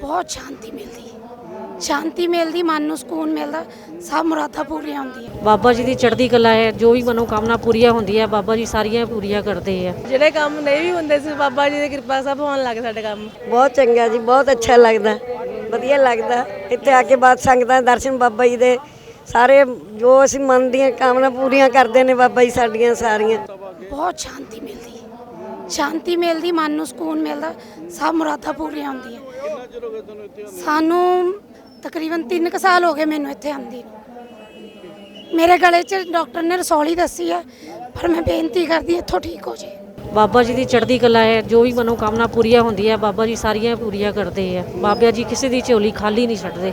ਬਹੁਤ ਸ਼ਾਂਤੀ ਮਿਲਦੀ। ਹੈ ਸ਼ਾਂਤੀ ਮਿਲਦੀ ਮਨ ਨੂੰ ਸਕੂਨ ਮਿਲਦਾ ਸਭ ਮੁਰਾਦਾਂ ਪੂਰੀਆਂ ਹੁੰਦੀਆਂ। ਬਾਬਾ ਜੀ ਦੀ ਚੜ੍ਹਦੀ ਕਲਾ ਹੈ ਜੋ ਵੀ ਮਨੋਕਾਮਨਾ ਪੂਰੀਆਂ ਹੁੰਦੀਆਂ ਬਾਬਾ ਜੀ ਸਾਰੀਆਂ ਪੂਰੀਆਂ ਕਰਦੇ ਆ। ਜਿਹੜੇ ਕੰਮ ਨਹੀਂ ਵੀ ਹੁੰਦੇ ਸੀ ਬਾਬਾ ਜੀ ਦੀ ਕਿਰਪਾ ਸਭ ਹੋਣ ਲੱਗ ਸਾਡੇ ਕੰਮ। ਬਹੁਤ ਚੰਗਾ ਜੀ ਬਹੁਤ ਅੱਛਾ ਲੱਗਦਾ। ਵਧੀਆ ਲੱਗਦਾ। ਇੱਥੇ ਆ ਕੇ ਬਾਤ ਸੰਗਤਾਂ ਦੇ ਦਰਸ਼ਨ ਬਾਬਾ ਜੀ ਦੇ ਸਾਰੇ ਜੋ ਅਸੀਂ ਮਨ ਦੀਆਂ ਕਾਮਨਾ ਪੂਰੀਆਂ ਕਰਦੇ ਨੇ ਬਾਬਾ ਜੀ ਸਾਡੀਆਂ ਸਾਰੀਆਂ। ਬਹੁਤ ਸ਼ਾਂਤੀ ਮਿਲਦੀ। ਹੈ ਸ਼ਾਂਤੀ ਮਿਲਦੀ ਮਨ ਨੂੰ ਸਕੂਨ ਮਿਲਦਾ ਸਭ ਮੁਰਾਦਾਂ ਪੂਰੀਆਂ ਹੁੰਦੀਆਂ। ਸਾਨੂੰ ਤਕਰੀਬਨ 3 ਕੁ ਸਾਲ ਹੋ ਗਏ ਮੈਨੂੰ ਇੱਥੇ ਆਂਦੀ ਮੇਰੇ ਗਲੇ 'ਚ ਡਾਕਟਰ ਨੇ ਰਸੌਲੀ ਦੱਸੀ ਹੈ ਪਰ ਮੈਂ ਬੇਨਤੀ ਕਰਦੀ ਇੱਥੋਂ ਠੀਕ ਹੋ ਜੇ। ਬਾਬਾ ਜੀ ਦੀ ਚੜ੍ਹਦੀ ਕਲਾ ਹੈ ਜੋ ਵੀ ਮਨੋਕਾਮਨਾ ਪੂਰੀਆਂ ਹੁੰਦੀਆਂ ਬਾਬਾ ਜੀ ਸਾਰੀਆਂ ਪੂਰੀਆਂ ਕਰਦੇ ਆ। ਬਾਬਾ ਜੀ ਕਿਸੇ ਦੀ ਝੋਲੀ ਖਾਲੀ ਨਹੀਂ ਛੱਡਦੇ।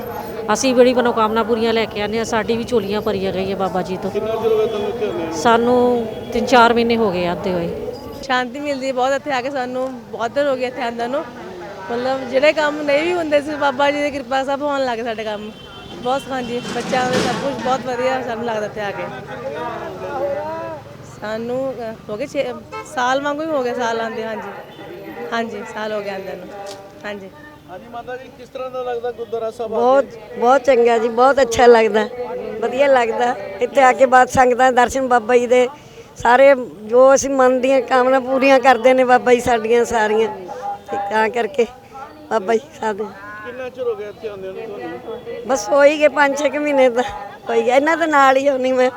ਅਸੀਂ ਬੜੀ ਮਨੋਕਾਮਨਾ ਪੂਰੀਆਂ ਲੈ ਕੇ ਆਉਂਦੇ ਆ ਸਾਡੀ ਵੀ ਝੋਲੀਆਂ ਭਰੀਆਂ ਗਈਆਂ ਬਾਬਾ ਜੀ ਤੋਂ। ਸਾਨੂੰ 3-4 ਮਹੀਨੇ ਹੋ ਗਏ ਆਤੇ ਹੋਏ। ਸ਼ਾਂਤੀ ਮਿਲਦੀ ਹੈ ਬਹੁਤ ਇੱਥੇ ਆ ਕੇ ਸਾਨੂੰ ਬਹੁਤ ਦੇਰ ਹੋ ਗਈ ਇੱਥੇ ਆਂਦਾ ਨੂੰ। ਮਤਲਬ ਜਿਹੜੇ ਕੰਮ ਨਹੀਂ ਵੀ ਹੁੰਦੇ ਸੀ ਬਾਬਾ ਜੀ ਦੀ ਕਿਰਪਾ ਸਭ ਹੋਣ ਲੱਗ ਸਾਡੇ ਕੰਮ। ਬਹੁਤ ਹਾਂਜੀ ਬੱਚਿਆਂ ਦੇ ਸਭ ਕੁਝ ਬਹੁਤ ਵਧੀਆ ਸਾਨੂੰ ਲੱਗਦਾ ਇੱਥੇ ਆ ਕੇ। ਸਾਨੂੰ ਹੋ ਗਏ ਛੇ ਸਾਲ ਵਾਂਗੂ ਹੀ ਹੋ ਗਿਆ ਸਾਲ ਆਂਦੇ ਹਾਂਜੀ। ਹਾਂਜੀ ਸਾਲ ਹੋ ਗਿਆ ਆਂਦੇ ਨੂੰ। ਹਾਂਜੀ। ਹਾਂਜੀ ਮਾਤਾ ਜੀ ਕਿਸ ਤਰ੍ਹਾਂ ਦਾ ਲੱਗਦਾ ਗੁਰਦੁਆਰਾ ਸਾਹਿਬ ਬਹੁਤ ਬਹੁਤ ਚੰਗਾ ਜੀ ਬਹੁਤ ਅੱਛਾ ਲੱਗਦਾ। ਵਧੀਆ ਲੱਗਦਾ। ਇੱਥੇ ਆ ਕੇ ਬਾਤ ਸੰਗਤਾਂ ਦੇ ਦਰਸ਼ਨ ਬਾਬਾ ਜੀ ਦੇ ਸਾਰੇ ਜੋ ਅਸੀਂ ਮਨ ਦੀਆਂ ਕਾਮਨਾ ਪੂਰੀਆਂ ਕਰਦੇ ਨੇ ਬਾਬਾ ਜੀ ਸਾਡੀਆਂ ਸਾਰੀਆਂ। ਤੇ ਤਾਂ ਕਰਕੇ ਬਾਬਾ ਜੀ ਸਾਡੇ। ਕਿੰਨਾ ਚਿਰ ਹੋ ਗਿਆ ਇੱਥੇ ਆਉਂਦੇ ਨੂੰ ਤੁਹਾਨੂੰ ਬਸ ਹੋ ਹੀ ਗਏ 5-6 ਮਹੀਨੇ ਤਾਂ ਹੋਈ ਗਿਆ ਇਹਨਾਂ ਦੇ ਨਾਲ ਹੀ ਹੋਣੀ ਮੈਂ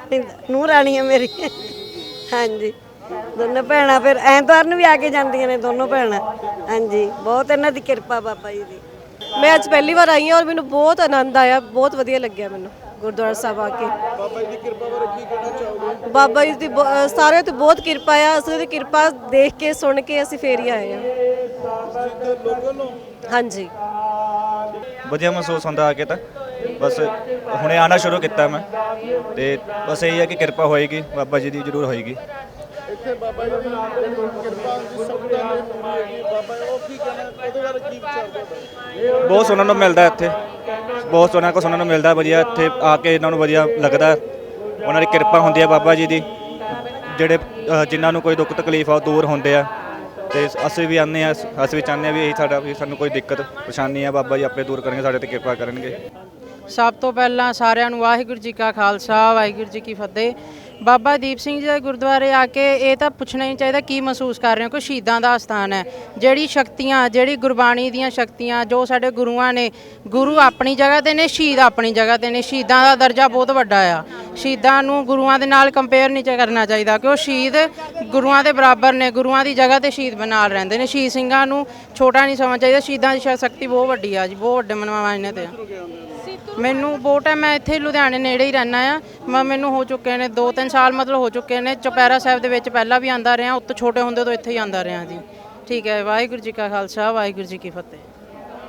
ਨੂੰ ਰਾਣੀ ਆ ਮੇਰੀ। ਹਾਂਜੀ। ਦੋਨੋਂ ਭੈਣਾਂ ਫਿਰ ਐਤਵਾਰ ਨੂੰ ਵੀ ਆ ਕੇ ਜਾਂਦੀਆਂ ਨੇ ਦੋਨੋਂ ਭੈਣਾਂ। ਹਾਂਜੀ। ਬਹੁਤ ਇਹਨਾਂ ਦੀ ਕਿਰਪਾ ਬਾਬਾ ਜੀ ਦੀ। ਮੈਂ ਅੱਜ ਪਹਿਲੀ ਵਾਰ ਆਈ ਹਾਂ ਔਰ ਮੈਨੂੰ ਬਹੁਤ ਆਨੰਦ ਆਇਆ। ਬਹੁਤ ਵਧੀਆ ਲੱਗਿਆ ਮੈਨੂੰ ਗੁਰਦੁਆਰਾ ਸਾਹਿਬ ਆ ਕੇ। ਬਾਬਾ ਜੀ ਦੀ ਕਿਰਪਾ ਬਾਰੇ ਕੀ ਕਹਿਣਾ ਚਾਹੋਗੇ? ਬਾਬਾ ਜੀ ਦੀ ਸਾਰਿਆਂ ਤੇ ਬਹੁਤ ਕਿਰਪਾ ਆ। ਅਸੀਂ ਉਹਦੀ ਕਿਰਪਾ ਦੇਖ ਕੇ ਸੁਣ ਕੇ ਅਸੀਂ ਫੇਰ ਹੀ ਆਏ ਨੂੰ ਹਾਂਜੀ। ਵਧੀਆ ਮਹਿਸੂਸ ਹੁੰਦਾ ਆ ਕੇ ਤਾਂ। ਬਸ ਹੁਣੇ ਆਣਾ ਸ਼ੁਰੂ ਕੀਤਾ ਮੈਂ। ਤੇ ਬਸ ਇਹ ਹੈ ਕਿ ਕਿਰਪਾ ਹੋਏਗੀ ਬਾਬਾ ਜੀ ਦੀ ਜ਼ਰੂਰ ਹੋਏਗੀ। ਇੱਥੇ ਬਾਬਾ ਜੀ ਦੀ ਕਿਰਪਾ ਦੀ ਸੰਗਤਾਂ ਨੇ ਹੋਏਗੀ ਬਾਬਾ ਜੀ ਉਹ ਕੀ ਕਹਿਣਾ ਉਹਦੇ ਬਾਰੇ ਕੀ ਵਿਚਾਰ ਤੁਹਾਡਾ ਬਹੁਤ ਸੁਣਨ ਨੂੰ ਮਿਲਦਾ ਇੱਥੇ। ਬਹੁਤ ਸੋਹਣਾ ਕੋ ਸੁਣਨ ਨੂੰ ਮਿਲਦਾ ਵਧੀਆ ਇੱਥੇ ਆ ਕੇ ਇਹਨਾਂ ਨੂੰ ਵਧੀਆ ਲੱਗਦਾ। ਉਹਨਾਂ ਦੀ ਕਿਰਪਾ ਹੁੰਦੀ ਹੈ ਬਾਬਾ ਜੀ ਦੀ। ਜਿਹੜੇ ਜਿਨ੍ਹਾਂ ਨੂੰ ਕੋਈ ਦੁੱਖ ਤਕਲੀਫ ਆ ਉਹ ਦੂਰ ਹੁੰਦੇ ਆ। ਤੇ ਅਸੀਂ ਵੀ ਆਉਂਦੇ ਆ ਅਸੀਂ ਵੀ ਚਾਹੁੰਦੇ ਆ ਵੀ ਇਹ ਸਾਡਾ, ਵੀ ਸਾਨੂੰ ਕੋਈ ਦਿੱਕਤ, ਪਰੇਸ਼ਾਨੀ ਆ, ਬਾਬਾ ਜੀ ਆਪੇ ਦੂਰ ਕਰਨਗੇ, ਸਾਡੇ ਤੇ ਕਿਰਪਾ ਕਰਨਗੇ। ਸਭ ਤੋਂ ਪਹਿਲਾਂ ਸਾਰਿਆਂ ਨੂੰ ਵਾਹਿਗੁਰੂ ਜੀ ਕਾ ਖਾਲਸਾ, ਵਾਹਿਗੁਰੂ ਜੀ ਕੀ ਫਤਿਹ। ਬਾਬਾ ਦੀਪ ਸਿੰਘ ਜੀ ਦੇ ਗੁਰਦੁਆਰੇ ਆ ਕੇ ਇਹ ਤਾਂ ਪੁੱਛਣਾ ਹੀ ਚਾਹੀਦਾ ਕੀ ਮਹਿਸੂਸ ਕਰ ਰਹੇ ਹੋ ਕਿ ਸ਼ਹੀਦਾਂ ਦਾ ਸਥਾਨ ਹੈ। ਜਿਹੜੀ ਸ਼ਕਤੀਆਂ, ਜਿਹੜੀ ਗੁਰਬਾਣੀ ਦੀਆਂ ਸ਼ਕਤੀਆਂ ਜੋ ਸਾਡੇ ਗੁਰੂਆਂ ਨੇ, ਗੁਰੂ ਆਪਣੀ ਜਗ੍ਹਾ ਤੇ ਨੇ, ਸ਼ਹੀਦ ਆਪਣੀ ਜਗ੍ਹਾ ਤੇ ਨੇ। ਸ਼ਹੀਦਾਂ ਦਾ ਦਰਜਾ ਬਹੁਤ ਵੱਡਾ ਆ। ਸ਼ਹੀਦਾਂ ਨੂੰ ਗੁਰੂਆਂ ਦੇ ਨਾਲ ਕੰਪੇਅਰ ਨਹੀਂ ਕਰਨਾ ਚਾਹੀਦਾ ਕਿ ਉਹ ਸ਼ਹੀਦ ਗੁਰੂਆਂ ਦੇ ਬਰਾਬਰ ਨੇ, ਗੁਰੂਆਂ ਦੀ ਜਗ੍ਹਾ ਤੇ ਸ਼ਹੀਦ ਨਾਲ ਰਹਿੰਦੇ ਨੇ। ਸ਼ਹੀਦ ਸਿੰਘਾਂ ਨੂੰ ਛੋਟਾ ਨਹੀਂ ਸਮਝਣਾ ਚਾਹੀਦਾ, ਸ਼ਹੀਦਾਂ ਦੀ ਸ਼ਕਤੀ ਬਹੁਤ ਵੱਡੀ ਆ ਜੀ, ਬਹੁਤ ਵੱਡੇ ਮਨਮਾਨੇ ਤੇ। ਆ ਮੈਨੂੰ ਬਹੁਤ ਹੈ, ਮੈਂ ਇੱਥੇ ਲੁਧਿਆਣੇ ਨੇੜੇ ਹੀ ਰਹਿਣਾ ਆ ਮੈਂ ਮੈਨੂੰ ਹੋ ਚੁੱਕੇ ਨੇ 2-3 ਸਾਲ, ਮਤਲਬ ਹੋ ਚੁੱਕੇ ਨੇ। ਚੁਪਹਿਰਾ ਸਾਹਿਬ ਦੇ ਵਿੱਚ ਪਹਿਲਾਂ ਵੀ ਆਂਦਾ ਰਿਹਾ ਉੱਤੋਂ ਛੋਟੇ ਹੁੰਦੇ ਤੋਂ ਇੱਥੇ ਹੀ ਆਂਦਾ ਰਿਹਾ ਜੀ। ਠੀਕ ਹੈ, ਵਾਹਿਗੁਰੂ ਜੀ ਕਾ ਖਾਲਸਾ, ਵਾਹਿਗੁਰੂ ਜੀ ਕੀ ਫਤਿਹ।